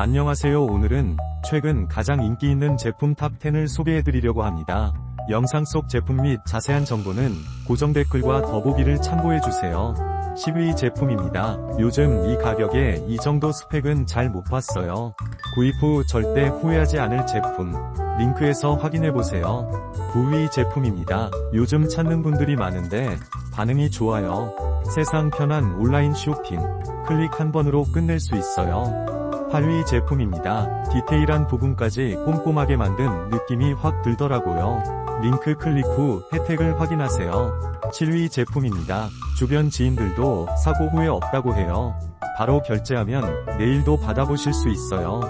안녕하세요 오늘은 최근 가장 인기 있는 제품 탑10을 소개해드리려고 합니다. 영상 속 제품 및 자세한 정보는 고정 댓글과 더보기를 참고해주세요. 10위 제품입니다. 요즘 이 가격에 이 정도 스펙은 잘 못 봤어요. 구입 후 절대 후회하지 않을 제품. 링크에서 확인해보세요. 9위 제품입니다. 요즘 찾는 분들이 많은데 반응이 좋아요. 세상 편한 온라인 쇼핑. 클릭 한 번으로 끝낼 수 있어요. 8위 제품입니다. 디테일한 부분까지 꼼꼼하게 만든 느낌이 확 들더라고요. 링크 클릭 후 혜택을 확인하세요. 7위 제품입니다. 주변 지인들도 사고 후에 없다고 해요. 바로 결제하면 내일도 받아보실 수 있어요.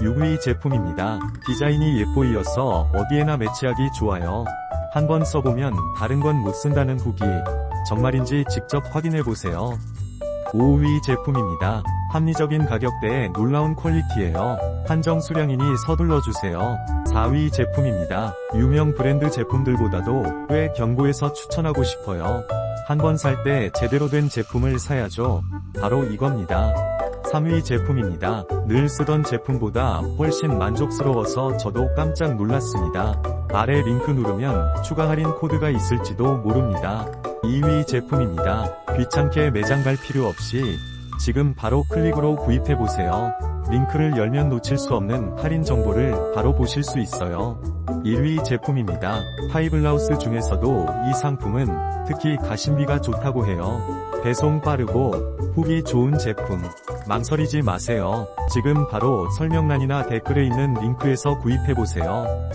6위 제품입니다. 디자인이 예뻐이어서 어디에나 매치하기 좋아요. 한번 써보면 다른 건 못 쓴다는 후기. 정말인지 직접 확인해보세요. 5위 제품입니다. 합리적인 가격대에 놀라운 퀄리티예요. 한정 수량이니 서둘러 주세요. 4위 제품입니다. 유명 브랜드 제품들보다도 꽤 견고해서 추천하고 싶어요. 한 번 살 때 제대로 된 제품을 사야죠. 바로 이겁니다. 3위 제품입니다. 늘 쓰던 제품보다 훨씬 만족스러워서 저도 깜짝 놀랐습니다. 아래 링크 누르면 추가 할인 코드가 있을지도 모릅니다. 2위 제품입니다. 귀찮게 매장 갈 필요 없이 지금 바로 클릭으로 구입해보세요. 링크를 열면 놓칠 수 없는 할인 정보를 바로 보실 수 있어요. 1위 제품입니다. 파이블라우스 중에서도 이 상품은 특히 가심비가 좋다고 해요. 배송 빠르고 후기 좋은 제품. 망설이지 마세요. 지금 바로 설명란이나 댓글에 있는 링크에서 구입해보세요.